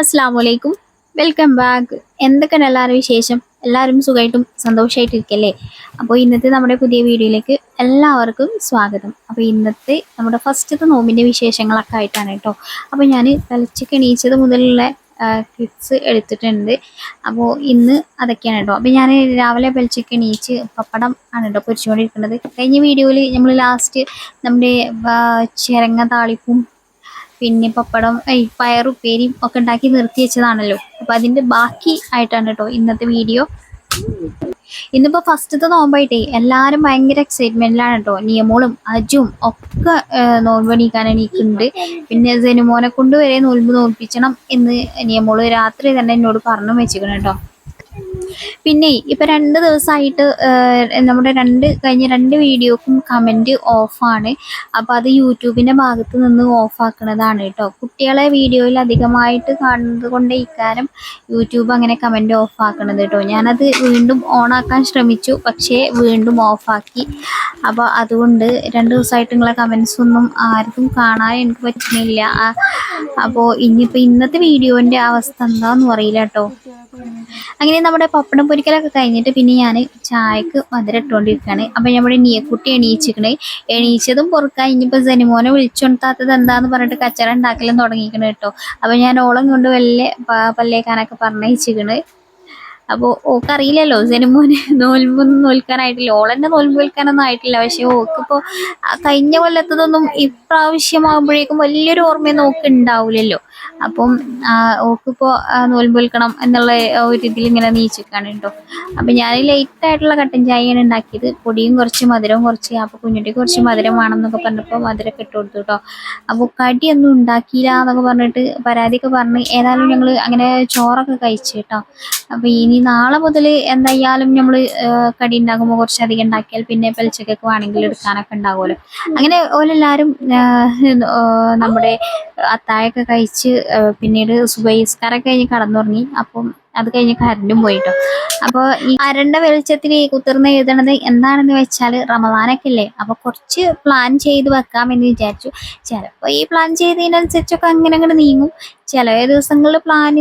അസ്സാം വലൈക്കും welcome back. എന്തൊക്കെയാണ് എല്ലാവരും വിശേഷം? എല്ലാവരും സുഖമായിട്ടും സന്തോഷമായിട്ടിരിക്കല്ലേ? അപ്പോൾ ഇന്നത്തെ നമ്മുടെ പുതിയ വീഡിയോയിലേക്ക് എല്ലാവർക്കും സ്വാഗതം. അപ്പോൾ ഇന്നത്തെ നമ്മുടെ ഫസ്റ്റത്തെ നോമ്പിന്റെ വിശേഷങ്ങളൊക്കെ ആയിട്ടാണ് കേട്ടോ. അപ്പോൾ ഞാൻ വെളിച്ചക്ക് എണീച്ചത് മുതലുള്ള ക്ലിപ്സ് എടുത്തിട്ടുണ്ട്. അപ്പോൾ ഇന്ന് അതൊക്കെയാണ് കേട്ടോ. അപ്പോൾ ഞാൻ രാവിലെ വെളിച്ചക്ക് എണീച്ച് പപ്പടം ആണ് കേട്ടോ പൊരിച്ചുകൊണ്ടിരിക്കുന്നത്. കഴിഞ്ഞ വീഡിയോയിൽ നമ്മൾ ലാസ്റ്റ് നമ്മുടെ ചിരങ്ങ താളിപ്പും പിന്നെ പപ്പടം ഈ പയറുപ്പേരിയും ഒക്കെ ഉണ്ടാക്കി നിർത്തി വെച്ചതാണല്ലോ. അപ്പൊ അതിന്റെ ബാക്കി ആയിട്ടാണ് കേട്ടോ ഇന്നത്തെ വീഡിയോ. ഇന്നിപ്പോ ഫസ്റ്റത്തെ നോമ്പായിട്ടേ എല്ലാരും ഭയങ്കര എക്സൈറ്റ്മെന്റിലാണ് കേട്ടോ. നിയമോളും അജും ഒക്കെ നോമ്പ് എണീക്കുന്നുണ്ട്. പിന്നെ ജനുമോനെ കൊണ്ട് വരെ നോൽമ്പ് നോൽപ്പിക്കണം എന്ന് നിയമോൾ രാത്രി തന്നെ എന്നോട് പറഞ്ഞു വെച്ചിരിക്കണം കേട്ടോ. പിന്നെ ഇപ്പൊ രണ്ട് ദിവസമായിട്ട് നമ്മുടെ രണ്ട് കഴിഞ്ഞ രണ്ട് വീഡിയോക്കും കമന്റ് ഓഫാണ്. അപ്പൊ അത് യൂട്യൂബിന്റെ ഭാഗത്ത് നിന്ന് ഓഫ് ആക്കുന്നതാണ് കേട്ടോ. കുട്ടികളെ വീഡിയോയിൽ അധികമായിട്ട് കാണുന്നത് കൊണ്ട് ഇക്കാരം യൂട്യൂബ് അങ്ങനെ കമന്റ് ഓഫ് ആക്കണത് കേട്ടോ. ഞാനത് വീണ്ടും ഓൺ ആക്കാൻ ശ്രമിച്ചു പക്ഷേ വീണ്ടും ഓഫാക്കി. ആക്കി അപ്പൊ അതുകൊണ്ട് രണ്ട് ദിവസമായിട്ട് നിങ്ങളെ കമന്റ്സ് ഒന്നും ആർക്കും കാണാൻ എനിക്ക് പറ്റുന്നില്ല. അപ്പോൾ അപ്പോ ഇനിയിപ്പോ ഇന്നത്തെ വീഡിയോന്റെ അവസ്ഥ എന്താന്ന് അറിയില്ല കേട്ടോ. അങ്ങനെ നമ്മുടെ പപ്പടം പൊരിക്കലൊക്കെ കഴിഞ്ഞിട്ട് പിന്നെ ഞാൻ ചായക്ക് മധുരം ഇട്ടുകൊണ്ടിരിക്കുകയാണ് അപ്പം നമ്മുടെ നീയക്കുട്ടി എണീച്ചിക്കണ്. എണീച്ചതും പൊറുക്കാൻ ഇനിയിപ്പോൾ ജനിമോനെ വിളിച്ചുകൊണ്ടാത്തത് എന്താന്ന് പറഞ്ഞിട്ട് കച്ചറ ഉണ്ടാക്കലും തുടങ്ങിയിരിക്കണ കേട്ടോ. അപ്പം ഞാൻ ഓളം കൊണ്ട് വലിയ പല്ലേക്കാനൊക്കെ പറഞ്ഞയച്ചിക്കണ്. അപ്പോൾ ഓക്കറിയില്ലല്ലോ ജനിമോന് നോൽമ്പൊന്നും നോൽക്കാനായിട്ടില്ല. ഓളെന്നെ നോൽമ്പ് വിൽക്കാനൊന്നും ആയിട്ടില്ല. പക്ഷെ ഓക്കിപ്പോൾ കഴിഞ്ഞ കൊല്ലത്തതൊന്നും ഇപ്രാവശ്യമാകുമ്പോഴേക്കും വലിയൊരു ഓർമ്മയൊന്നും ഓക്ക് ഉണ്ടാവില്ലല്ലോ അപ്പം ഓക്കിപ്പോ നോൽമ്പ് വിൽക്കണം എന്നുള്ള ഒരു ഇതിൽ ഇങ്ങനെ നീച്ചിക്കാണ് കേട്ടോ അപ്പം ഞാൻ ലൈറ്റ് ആയിട്ടുള്ള കട്ടൻ ചായയാണ് ഉണ്ടാക്കിയത് പൊടിയും കുറച്ച് മധുരവും കുറച്ച് അപ്പോൾ കുഞ്ഞുട്ടിക്ക് കുറച്ച് മധുരം വേണം എന്നൊക്കെ പറഞ്ഞപ്പോൾ മധുരമൊക്കെ ഇട്ട് കൊടുത്തു കേട്ടോ അപ്പോൾ കടിയൊന്നും ഉണ്ടാക്കിയില്ല എന്നൊക്കെ പറഞ്ഞിട്ട് പരാതിയൊക്കെ പറഞ്ഞ് ഏതായാലും ഞങ്ങൾ അങ്ങനെ ചോറൊക്കെ കഴിച്ചു കേട്ടോ അപ്പോൾ ഇനി നാളെ മുതൽ എന്തായാലും നമ്മൾ കടി ഉണ്ടാക്കുമ്പോൾ കുറച്ചധികം ഉണ്ടാക്കിയാൽ പിന്നെ പെൽച്ചക്കൊക്കെ വേണമെങ്കിൽ എടുക്കാനൊക്കെ ഉണ്ടാവുമല്ലോ അങ്ങനെ ആ, നമ്മുടെ അത്തായൊക്കെ കഴിച്ച് പിന്നീട് സുബൈസ്കാരൊക്കെ കഴിഞ്ഞ് കടന്നുറങ്ങി. അപ്പം അത് കഴിഞ്ഞ് കരണ്ടും പോയിട്ടോ. അപ്പോൾ ഈ അരണ്ട വെളിച്ചത്തിൽ കുത്തിർന്ന് എഴുതണത് എന്താണെന്ന് വെച്ചാൽ റമദാനൊക്കെ അല്ലേ അപ്പോൾ കുറച്ച് പ്ലാൻ ചെയ്ത് വെക്കാമെന്ന് വിചാരിച്ചു. ചിലപ്പോൾ ഈ പ്ലാൻ ചെയ്തതിനനുസരിച്ചൊക്കെ അങ്ങനെ അങ്ങോട്ട് നീങ്ങും. ചില ദിവസങ്ങളിൽ പ്ലാൻ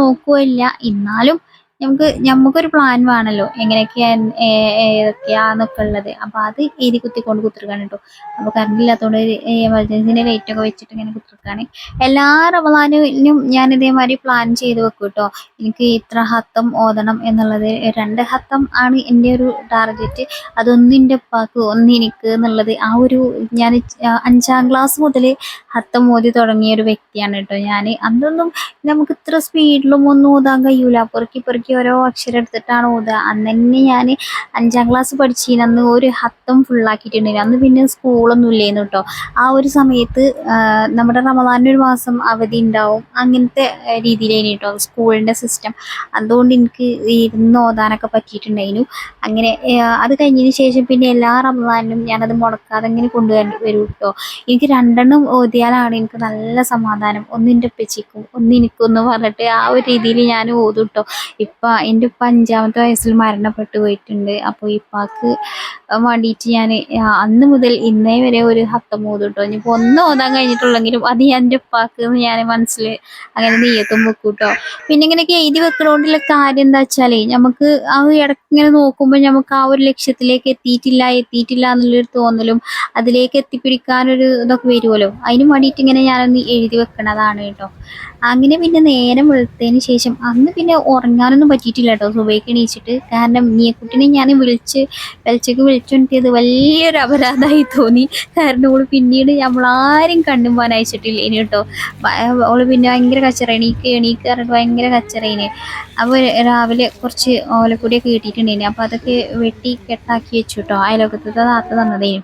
നോക്കുകയില്ല എന്നാലും നമുക്ക് നമുക്കൊരു പ്ലാൻ വേണമല്ലോ എങ്ങനെയൊക്കെയാ ഏ- ഏതൊക്കെയാന്നൊക്കെ ഉള്ളത്. അപ്പോൾ അത് എഴുതി കുത്തിക്കൊണ്ട് കുത്തിരിക്കാണ് കേട്ടോ അപ്പോൾ കറണ്ട് ഇല്ലാത്തതുകൊണ്ട് എമർജൻസിന്റെ ലൈറ്റ് ഒക്കെ വെച്ചിട്ട് ഇങ്ങനെ കുത്തിരിക്കാണ്. എല്ലാ റമദാനിലും ഞാൻ ഇതേമാതിരി പ്ലാൻ ചെയ്ത് വെക്കും കേട്ടോ എനിക്ക് ഇത്ര ഹത്തം ഓതണം എന്നുള്ളത് രണ്ട് ഹത്തം ആണ് എന്റെ ഒരു ടാർഗറ്റ് അതൊന്നിന്റെ ഉപ്പാക്ക് ഒന്ന് എനിക്ക് എന്നുള്ളത്. ആ ഒരു ഞാൻ അഞ്ചാം ക്ലാസ് മുതൽ ഹത്തം ഓതി തുടങ്ങിയ ഒരു വ്യക്തിയാണ് കേട്ടോ ഞാൻ അന്നൊന്നും നമുക്ക് ഇത്ര സ്പീഡിലും ഒന്നും ഓതാൻ കഴിയൂല. പെറുക്കി പെറുക്കി ഓരോ അക്ഷരം എടുത്തിട്ടാണ് ഓതുക. അന്ന് തന്നെ ഞാൻ അഞ്ചാം ക്ലാസ് പഠിച്ചതിന് അന്ന് ഒരു ഹത്തം ഫുള്ളാക്കിയിട്ടുണ്ടായിരുന്നു അന്ന് പിന്നെ സ്കൂളൊന്നും ഇല്ലായിരുന്നു കേട്ടോ ആ ഒരു സമയത്ത് നമ്മുടെ റമദാന്റെ ഒരു മാസം അവധി ഉണ്ടാവും അങ്ങനത്തെ രീതിയിലായിരുന്നു കേട്ടോ സ്കൂളിന്റെ സിസ്റ്റം അതുകൊണ്ട് എനിക്ക് ഇരുന്ന് ഓതാനൊക്കെ പറ്റിയിട്ടുണ്ടായിരുന്നു അങ്ങനെ അത് കഴിഞ്ഞതിന് ശേഷം പിന്നെ എല്ലാ റമദാനിലും ഞാനത് മുടക്കാതെ ഇങ്ങനെ കൊണ്ടുവരും കേട്ടോ എനിക്ക് രണ്ടെണ്ണം ഓതിയാലാണ് എനിക്ക് നല്ല സമാധാനം. ഒന്ന് എന്റെ ഉപ്പച്ചിക്കും ഒന്ന് എനിക്കൊന്ന് പറഞ്ഞിട്ട് ആ ഒരു രീതിയിൽ ഞാൻ ഓതും കേട്ടോ ഇപ്പം എന്റെ ഉപ്പ അഞ്ചാമത്തെ വയസ്സിൽ മരണപ്പെട്ടു പോയിട്ടുണ്ട്. അപ്പോൾ ഇപ്പാക്ക് വേണ്ടിയിട്ട് ഞാൻ അന്ന് മുതൽ ഇന്നേ വരെ ഒരു ഹത്തം ഓതും കേട്ടോ ഇനിയിപ്പോൾ ഒന്ന് ഓതാൻ കഴിഞ്ഞിട്ടുള്ളെങ്കിലും അത് ഞാൻ എന്റെ ഉപ്പാക്ക് ഞാൻ മനസ്സിൽ അങ്ങനെ നെയ്യത്തും വെക്കും കേട്ടോ പിന്നെ ഇങ്ങനെയൊക്കെ എഴുതി വെക്കണോണ്ടുള്ള കാര്യം എന്താ വെച്ചാൽ നമുക്ക് ആ ഇടയ്ക്ക് ഇങ്ങനെ നോക്കുമ്പോൾ നമുക്ക് ആ ഒരു ലക്ഷ്യത്തിലേക്ക് എത്തിയിട്ടില്ല എത്തിയിട്ടില്ല എന്നുള്ളൊരു തോന്നലും അതിലേക്ക് എത്തിപ്പിടിക്കാനൊരു ഇതൊക്കെ വരുമല്ലോ അതിന് വേണ്ടിയിട്ട് ഇങ്ങനെ ഞാനൊന്ന് എഴുതി വെക്കണതാണ് കേട്ടോ. അങ്ങനെ പിന്നെ നേരം വെളുത്തതിന് ശേഷം അന്ന് പിന്നെ ഉറങ്ങാനൊന്നും പറ്റിയിട്ടില്ല കേട്ടോ സുബൈക്ക് എണീച്ചിട്ട്. കാരണം നീയക്കുട്ടിനെ ഞാൻ വിളിച്ച് വെളിച്ചക്ക് വിളിച്ചുകൊണ്ടിയത് വലിയൊരു അപരാധമായി തോന്നി. കാരണം ഓൾ പിന്നീട് നമ്മളാരും കണ്ണും പോകാൻ അയച്ചിട്ടില്ല ഇനി കേട്ടോ. ഓൾ പിന്നെ ഭയങ്കര കച്ചറ എണീക്ക് എണീക്ക് പറഞ്ഞിട്ട് ഭയങ്കര കച്ചറയിന് അപ്പോൾ രാവിലെ കുറച്ച് ഓലക്കൂടിയൊക്കെ കിട്ടിയിട്ടുണ്ടേനെ. അപ്പോൾ അതൊക്കെ വെട്ടി കെട്ടാക്കി വെച്ചു കേട്ടോ. അയലോക്കത്തെ താത്ത തന്നതേനു.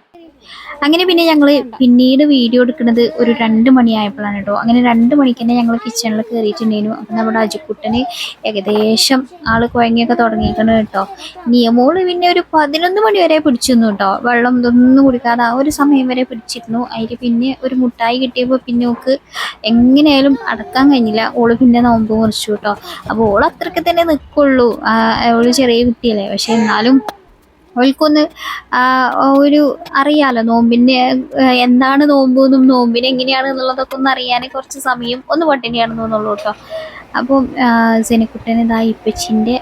അങ്ങനെ പിന്നെ ഞങ്ങൾ പിന്നീട് വീഡിയോ എടുക്കുന്നത് ഒരു രണ്ട് മണിയായപ്പോഴാണ് കേട്ടോ. അങ്ങനെ രണ്ട് മണിക്ക് തന്നെ ഞങ്ങൾ കിച്ചണിൽ കയറിയിട്ടുണ്ടായിരുന്നു അപ്പം നമ്മുടെ അജിക്കുട്ടന് ഏകദേശം ആൾ കുഴങ്ങിയൊക്കെ തുടങ്ങിയിരിക്കണം കേട്ടോ. നിയമോൾ പിന്നെ ഒരു പതിനൊന്ന് മണി വരെ പിടിച്ചിരുന്നു കേട്ടോ. വെള്ളം ഇതൊന്നും കുടിക്കാതെ ആ ഒരു സമയം വരെ പിടിച്ചിരുന്നു. അതിൽ പിന്നെ ഒരു മുട്ടായി കിട്ടിയപ്പോൾ പിന്നെ ഓക്ക് എങ്ങനെയായാലും അടക്കാൻ കഴിഞ്ഞില്ല. ഓൾ പിന്നെ നോമ്പ് മുറിച്ചു കേട്ടോ. അപ്പോൾ ഓൾ അത്രയ്ക്ക് തന്നെ നിൽക്കുള്ളൂ ഓൾ ചെറിയ കുട്ടിയല്ലേ. പക്ഷെ എന്നാലും അവൾക്കൊന്ന് ഒരു അറിയാലോ നോമ്പിന്റെ എന്താണ് നോമ്പ് എന്നും നോമ്പിന് എങ്ങനെയാണ് എന്നുള്ളതൊക്കെ ഒന്ന് അറിയാൻ കുറച്ച് സമയം ഒന്ന് പട്ടിണിയാണെന്ന് തോന്നുള്ളൂ കേട്ടോ. അപ്പം ജനക്കുട്ടൻ ഇതാ ഇപ്പച്ചിന്റെ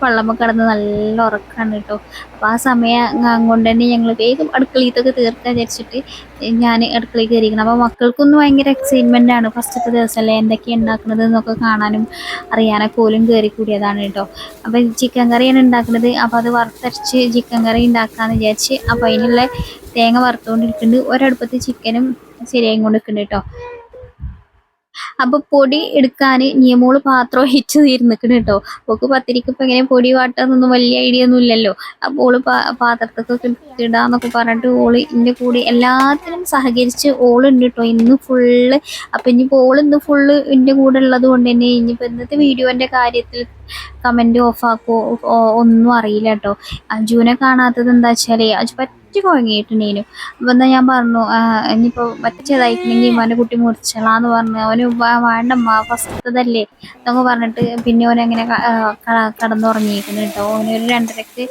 പള്ളമ്മ കിടന്ന് നല്ല ഉറക്കാണ് കേട്ടോ. അപ്പോൾ ആ സമയം കൊണ്ട് തന്നെ ഞങ്ങൾ വേഗം അടുക്കളയിലത്തൊക്കെ തീർക്കാൻ വിചാരിച്ചിട്ട് ഞാൻ അടുക്കളയിൽ കയറിയിരിക്കണം അപ്പോൾ മക്കൾക്കൊന്നും ഭയങ്കര എക്സൈറ്റ്മെന്റ് ആണ് ഫസ്റ്റത്തെ ദിവസമല്ലേ? എന്തൊക്കെയാണ് ഉണ്ടാക്കുന്നത് എന്നൊക്കെ കാണാനും അറിയാനൊക്കെ പോലും കയറി കൂടിയതാണ് കേട്ടോ. അപ്പോൾ ചിക്കൻ കറിയാണ് ഉണ്ടാക്കുന്നത്. അപ്പോൾ അത് വറുത്തരച്ച് ചിക്കൻ കറി ഉണ്ടാക്കാമെന്ന് വിചാരിച്ച്. അപ്പോൾ അതിനുള്ള തേങ്ങ വറുത്തുകൊണ്ടിരിക്കുന്നുണ്ട്. ഒരടുപ്പത്ത് ചിക്കനും ശരിയായി കൊണ്ട് നിൽക്കുന്നുണ്ട് കേട്ടോ. അപ്പോൾ പൊടി എടുക്കാൻ നിയമോൾ പാത്രം ഒഴിച്ച് തീർന്നിക്കണ് കേട്ടോ. ഓക്ക് പത്തിരിക്ക് ഇപ്പം എങ്ങനെ പൊടി വാട്ടാന്നൊന്നും വലിയ ഐഡിയ ഒന്നും ഇല്ലല്ലോ. അപ്പോൾ ഓൾ പാത്രത്തൊക്കെ ഇടാന്നൊക്കെ പറഞ്ഞിട്ട് ഓൾ എന്റെ കൂടെ എല്ലാത്തിനും സഹകരിച്ച് ഓളുണ്ട് കേട്ടോ ഇന്ന് ഫുള്ള് അപ്പം ഇനിയിപ്പോൾ ഓൾ ഇന്ന് ഫുള്ള് എന്റെ കൂടെ ഉള്ളത് കൊണ്ട് തന്നെ ഇനിയിപ്പോൾ ഇന്നത്തെ വീഡിയോന്റെ കാര്യത്തിൽ കമന്റ് ഓഫ് ആക്കോ ഒന്നും അറിയില്ല കേട്ടോ. അജുവിനെ കാണാത്തത് എന്താ വെച്ചാൽ അജു പറ്റി കുഴങ്ങിയിട്ടുണ്ടേനു. അപ്പം എന്നാ ഞാൻ പറഞ്ഞു ഇനിയിപ്പോ മറ്റേതായിട്ടുണ്ടെങ്കിൽ പറ്റിയതായിട്ടുണ്ടെങ്കിൽ മോനെ കുട്ടി മുറിച്ചളാന്ന് പറഞ്ഞു. അവന് വേണ്ട ഫസ്റ്റതല്ലേ എന്നൊക്കെ പറഞ്ഞിട്ട് പിന്നെ ഓനങ്ങനെ അങ്ങനെ കടന്നുറങ്ങിയിരിക്കുന്നു കേട്ടോ. ഓന് ഒരു രണ്ടരക്ക്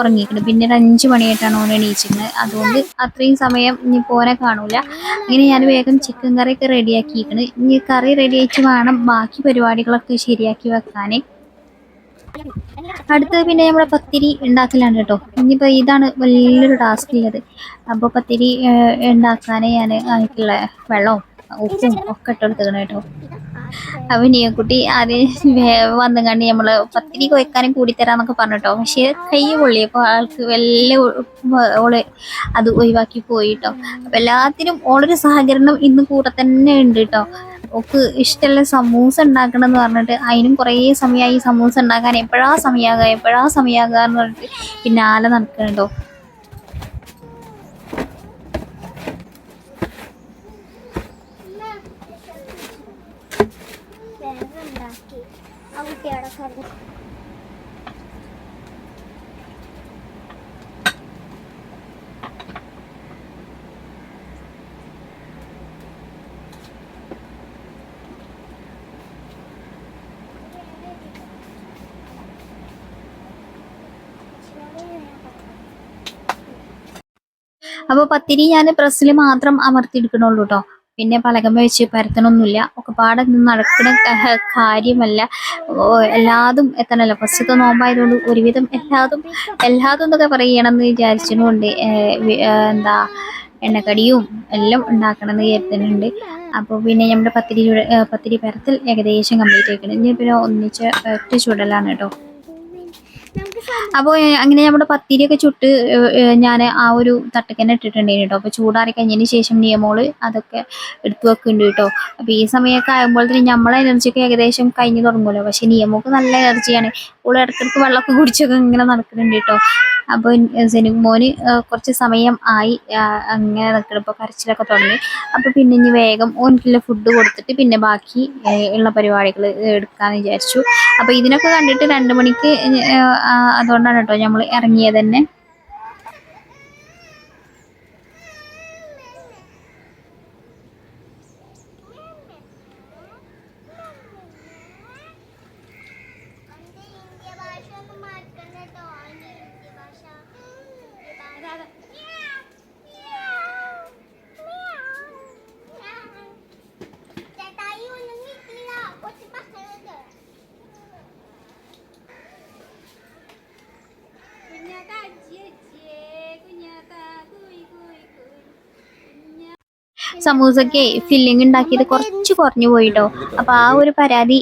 ഉറങ്ങിയിരിക്കുന്നു പിന്നെ ഒരു അഞ്ച് മണിയായിട്ടാണ് ഓൻ എണീച്ചിരുന്നത് അതുകൊണ്ട് അത്രയും സമയം ഇനി ഓനെ കാണൂല. അങ്ങനെ ഞാൻ വേഗം ചിക്കൻ കറിയൊക്കെ റെഡിയാക്കിയിരിക്കുന്നത് ഇനി കറി റെഡിയായിട്ട് വേണം. ബാക്കി പരിപാടികളൊക്കെ ശരിയാക്കി വെക്കാൻ അടുത്തത് പിന്നെ നമ്മുടെ പത്തിരി ഉണ്ടാക്കലാണ് കേട്ടോ. ഇനിയിപ്പോൾ ഇതാണ് വലിയൊരു ടാസ്ക് ഉള്ളത്. അപ്പോൾ പത്തിരി ഉണ്ടാക്കാനേ ഞാൻ അതിലേക്കുള്ള വെള്ളവും ഉപ്പും ഒക്കെ ഇട്ടെടുത്തേക്കണം കേട്ടോ. അപ്പോൾ നീക്കുട്ടി ആദ്യം വന്നും കണ്ട് നമ്മൾ പത്തിരി കുഴക്കാനും കൂടി തരാന്നൊക്കെ പറഞ്ഞിട്ടോ പക്ഷേ കൈ പൊള്ളിയപ്പോൾ ആൾക്ക് വലിയ ഓൾ അത് ഒഴിവാക്കി പോയിട്ടോ അപ്പം എല്ലാത്തിനും ഓളൊരു സഹകരണം ഇന്ന് കൂടെ തന്നെ ഉണ്ട് കേട്ടോ. ഓക്ക് ഇഷ്ടമുള്ള സമൂസ ഉണ്ടാക്കണം എന്ന് പറഞ്ഞിട്ട് അതിനും കുറേ സമയമായി സമൂസ ഉണ്ടാക്കാൻ എപ്പോഴാ സമയമാകുക എപ്പോഴാ സമയമാകുക എന്ന് പറഞ്ഞിട്ട് പിന്നാലെ നടക്കണുണ്ടോ? അപ്പോൾ പത്തിരി ഞാൻ പ്രസ്സിൽ മാത്രം അമർത്തിയെടുക്കണുള്ളൂ കേട്ടോ പിന്നെ പലകമ വെച്ച് പരത്തണമൊന്നുമില്ല ഒക്കെ പാടെ നിന്ന് നടക്കുന്ന കാര്യമല്ല. എല്ലാതും എത്തണമല്ലോ ഫസ്റ്റത്തെ നോമ്പായതുകൊണ്ട് ഒരുവിധം എല്ലാതും എല്ലാതും എന്നൊക്കെ പറയണമെന്ന് വിചാരിച്ചതുകൊണ്ട് എന്താ എണ്ണക്കടിയും എല്ലാം ഉണ്ടാക്കണമെന്ന് കരുതുന്നുണ്ട് അപ്പോൾ പിന്നെ നമ്മുടെ പത്തിരി പത്തിരി പരത്തൽ ഏകദേശം കംപ്ലീറ്റ് ആയിക്കണം. ഇനി പിന്നെ ഒന്നിച്ച് ഒറ്റ ചുടലാണ് കേട്ടോ അപ്പോൾ അങ്ങനെ നമ്മുടെ പത്തിരിയൊക്കെ ചുട്ട് ഞാൻ ആ ഒരു തട്ടക്കന്നെ ഇട്ടിട്ടുണ്ടായിരുന്നു കേട്ടോ. അപ്പോൾ ചൂടാറി കഴിഞ്ഞതിന് ശേഷം നിയമോൾ അതൊക്കെ എടുത്തു വെക്കുന്നുണ്ട് കേട്ടോ. അപ്പോൾ ഈ സമയമൊക്കെ ആകുമ്പോഴത്തേനും നമ്മളെ എനർജിയൊക്കെ ഏകദേശം കഴിഞ്ഞു തുടങ്ങുമല്ലോ. പക്ഷേ നിയമോക്ക് നല്ല എനർജിയാണ് ഓൾ ഇടയ്ക്കിടയ്ക്ക് വെള്ളമൊക്കെ കുടിച്ചൊക്കെ ഇങ്ങനെ നടക്കുന്നുണ്ട് കേട്ടോ. അപ്പോൾ സെനുമോന് കുറച്ച് സമയം ആയി അങ്ങനെ നിൽക്കണം ഇപ്പോൾ കരച്ചിലൊക്കെ തുടങ്ങി. അപ്പോൾ പിന്നെ ഇനി വേഗം ഓനിക്കുള്ള ഫുഡ് കൊടുത്തിട്ട് പിന്നെ ബാക്കി ഉള്ള പരിപാടികൾ എടുക്കാമെന്ന് വിചാരിച്ചു. അപ്പോൾ ഇതിനൊക്കെ കണ്ടിട്ട് രണ്ട് മണിക്ക് അതുകൊണ്ടാണ് കേട്ടോ നമ്മൾ ഇറങ്ങിയത് തന്നെ. സമൂസക്ക് ഫില്ലിംഗ് ഉണ്ടാക്കിയത് കുറച്ച് കുറഞ്ഞു പോയിട്ടോ. അപ്പോൾ ആ ഒരു പരാതി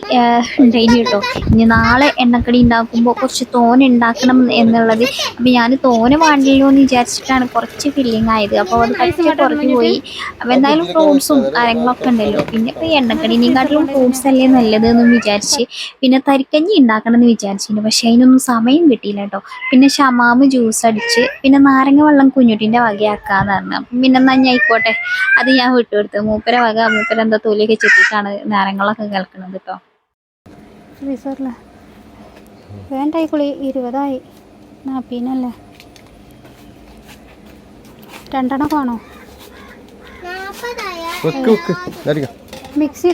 ഉണ്ടായിന് കേട്ടോ. ഇനി നാളെ എണ്ണക്കടി ഉണ്ടാക്കുമ്പോൾ കുറച്ച് തോനെ ഉണ്ടാക്കണം എന്നുള്ളത്. അപ്പോൾ ഞാൻ തോന വേണ്ടല്ലോ എന്ന് വിചാരിച്ചിട്ടാണ് കുറച്ച് ഫില്ലിംഗ് ആയത്. അപ്പോൾ അത് പറ്റി കുറഞ്ഞു പോയി. അപ്പോൾ എന്തായാലും ഫ്രൂട്ട്സും കാര്യങ്ങളൊക്കെ ഉണ്ടല്ലോ. പിന്നെ ഇപ്പോൾ എണ്ണക്കടിനെക്കാട്ടിലും ഫ്രൂട്ട്സ് അല്ലേ നല്ലത് എന്ന് വിചാരിച്ച് പിന്നെ തരിക്കഞ്ഞി ഉണ്ടാക്കണം എന്ന് വിചാരിച്ചിരുന്നു പക്ഷേ അതിനൊന്നും സമയം കിട്ടിയില്ല കേട്ടോ. പിന്നെ ഷമാമ് ജ്യൂസ് അടിച്ച് പിന്നെ നാരങ്ങ വെള്ളം കുഞ്ഞുട്ടിന്റെ വകയാക്കാന്ന് പറഞ്ഞു. അപ്പം പിന്നെ നഞ്ഞായിക്കോട്ടെ അത് ഞാൻ വിട്ടുകൊടുത്തു മൂപ്പര വക മൂപ്പര എന്താ തൊലിയൊക്കെ ചെത്തിയിട്ടാണ് നാരങ്ങളൊക്കെ കേൾക്കുന്നത് കേട്ടോ. ഫ്രീസറിലെ വേണ്ടായി കുളി. ഇരുപതായി. നാപ്പീനല്ലേ രണ്ടെണ്ണം കാണോ മിക്സി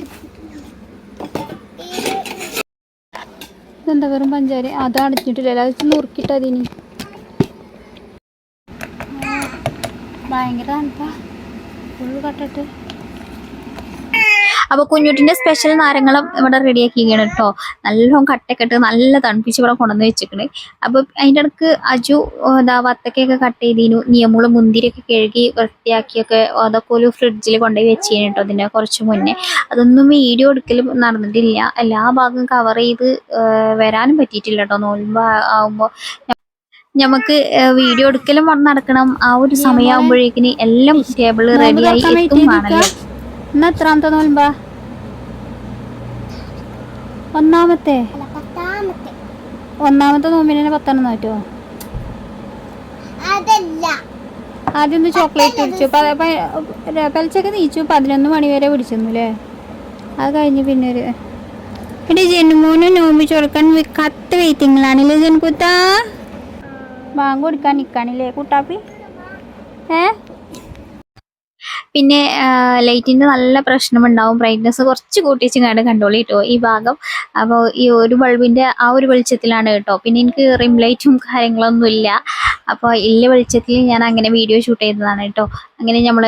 ഇതെന്താ വെറും പഞ്ചാര? അത് അടച്ചിട്ടില്ല. അത് നുറുക്കിട്ടതിന് ഭയങ്കര തണുപ്പാ. കട്ടിട്ട്. അപ്പോൾ സ്പെഷ്യൽ നാരങ്ങളും ഇവിടെ റെഡിയാക്കിയാണ് കേട്ടോ നല്ലോണം കട്ടക്കെട്ട് നല്ല തണുപ്പിച്ച് ഇവിടെ കൊണ്ടുവന്ന് വെച്ചിട്ടുണ്ട് അപ്പോൾ അതിന്റെ ഇടയ്ക്ക് അജു എന്താ വത്തക്കയൊക്കെ കട്ട് ചെയ്തിനു. നിയമങ്ങളും മുന്തിരിയൊക്കെ കഴുകി വൃത്തിയാക്കിയൊക്കെ അതൊക്കെ ഒരു ഫ്രിഡ്ജിൽ കൊണ്ടുപോയി വെച്ചിരുന്നു കേട്ടോ അതിന്റെ കുറച്ച് മുന്നേ. അതൊന്നും വീഡിയോ എടുക്കലും നടന്നിട്ടില്ല. എല്ലാ ഭാഗവും കവർ ചെയ്ത് വരാനും പറ്റിയിട്ടില്ല കേട്ടോ നോൽമ്പ് ആകുമ്പോൾ നമുക്ക് വീഡിയോ എടുക്കലും നടക്കണം. ആ ഒരു സമയമാകുമ്പോഴേക്കിന് എല്ലാം ടേബിൾ റെഡിയായി എത്തും എത്രാമത്തെ നോൽമ്പാ ഒന്നാമത്തെ? ഒന്നാമത്തെ നോമ്പിനെ പത്തെണ്ണം നോറ്റോ? ആദ്യം ഒന്ന് ചോക്ലേറ്റ് പിടിച്ചു പലിച്ചൊക്കെ നീച്ചു. പതിനൊന്ന് മണി വരെ പിടിച്ചിരുന്നു അല്ലേ അത് കഴിഞ്ഞ് പിന്നെ ഒരു പിന്നെ ജന്മൂന്ന് നോമ്പ് ചൊടുക്കാൻ കത്ത് വെയിറ്റിങ്ങളാണല്ലേ ജൻകുത്ത ബാങ്ക് കൊടുക്കാൻ നിൽക്കാനില്ലേ കൂട്ടാപ്പി? ഏ? പിന്നെ ലൈറ്റിന്റെ നല്ല പ്രശ്നമുണ്ടാവും. ബ്രൈറ്റ്നസ് കുറച്ച് കൂട്ടിച്ച് കണ്ട് കണ്ടോളി കേട്ടോ ഈ ഭാഗം. അപ്പോൾ ഈ ഒരു ബൾബിന്റെ ആ ഒരു വെളിച്ചത്തിലാണ് കേട്ടോ. പിന്നെ എനിക്ക് റിം ലൈറ്റും കാര്യങ്ങളൊന്നും ഇല്ല. അപ്പോൾ ഇല്ല വെളിച്ചത്തിൽ ഞാൻ അങ്ങനെ വീഡിയോ ഷൂട്ട് ചെയ്തതാണ് കേട്ടോ. അങ്ങനെ നമ്മൾ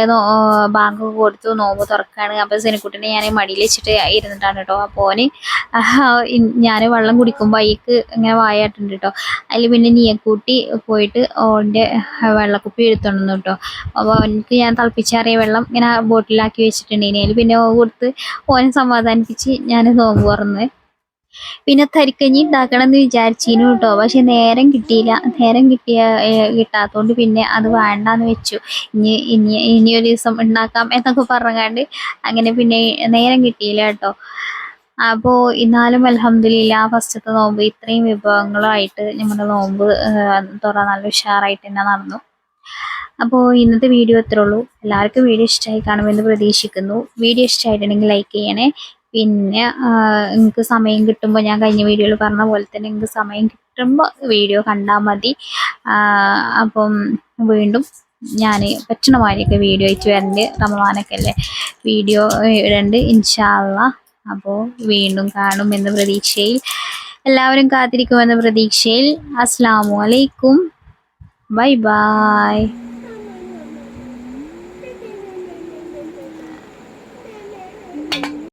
ബാങ്ക് കൊടുത്തു നോമ്പ് തുറക്കാണ്. അപ്പോൾ സെനക്കുട്ടിനെ ഞാൻ മടിയിൽ വെച്ചിട്ട് ഇരുന്നിട്ടാണ് കേട്ടോ. അപ്പോൾ ഞാൻ വെള്ളം കുടിക്കുമ്പോൾ അയ്യക്ക് ഇങ്ങനെ വായാട്ടുണ്ട് കേട്ടോ. അതിൽ പിന്നെ നീയക്കൂട്ടി പോയിട്ട് ഓന്റെ വെള്ളക്കുപ്പി എടുത്തോണ്ടെന്നു കേട്ടോ. അപ്പോൾ അവനക്ക് ഞാൻ തിളപ്പിച്ചാറിയ വെള്ളം ഇങ്ങനെ ബോട്ടിലാക്കി വെച്ചിട്ടുണ്ടെങ്കിൽ പിന്നെ കൊടുത്ത് ഓനെ സമാധാനിപ്പിച്ച് ഞാൻ നോമ്പ് തുറന്ന്. പിന്നെ തരിക്കഞ്ഞി ഉണ്ടാക്കണം എന്ന് വിചാരിച്ചിരുന്നു കേട്ടോ. പക്ഷെ നേരം കിട്ടിയില്ല. നേരം കിട്ടിയ കിട്ടാത്തോണ്ട് പിന്നെ അത് വേണ്ടാന്ന് വെച്ചു. ഇനി ഇനി ഇനി ഒരു ദിവസം ഉണ്ടാക്കാം എന്നൊക്കെ പറഞ്ഞാണ്ട് അങ്ങനെ പിന്നെ നേരം കിട്ടിയില്ല കേട്ടോ. അപ്പോൾ ഇന്നാലും അലഹമില്ല ഫസ്റ്റത്തെ നോമ്പ് ഇത്രയും വിഭവങ്ങളായിട്ട് നമ്മുടെ നോമ്പ് തുറ നല്ല ഉഷാറായിട്ട് തന്നെ നടന്നു. അപ്പോൾ ഇന്നത്തെ വീഡിയോ ഇത്രേ ഉള്ളൂ. എല്ലാവർക്കും വീഡിയോ ഇഷ്ടമായി കാണുമെന്ന് പ്രതീക്ഷിക്കുന്നു. വീഡിയോ ഇഷ്ടമായിട്ടുണ്ടെങ്കിൽ ലൈക്ക് ചെയ്യണേ. പിന്നെ നിങ്ങൾക്ക് സമയം കിട്ടുമ്പോൾ ഞാൻ കഴിഞ്ഞ വീഡിയോയിൽ പറഞ്ഞ പോലെ തന്നെ നിങ്ങൾക്ക് സമയം കിട്ടുമ്പോൾ വീഡിയോ കണ്ടാൽ മതി. അപ്പം വീണ്ടും ഞാൻ പറ്റണ മാതിരിയൊക്കെ വീഡിയോ അയച്ചു വരണ്ട്. റമവാനൊക്കെ അല്ലേ? വീഡിയോ ഇടണ്ട് ഇൻഷാല്ല അപ്പോൾ വീണ്ടും കാണും എന്ന പ്രതീക്ഷയിൽ. എല്ലാവരും കാത്തിരിക്കുമെന്ന പ്രതീക്ഷയിൽ. അസ്സാം അലൈക്കും. Bye bye.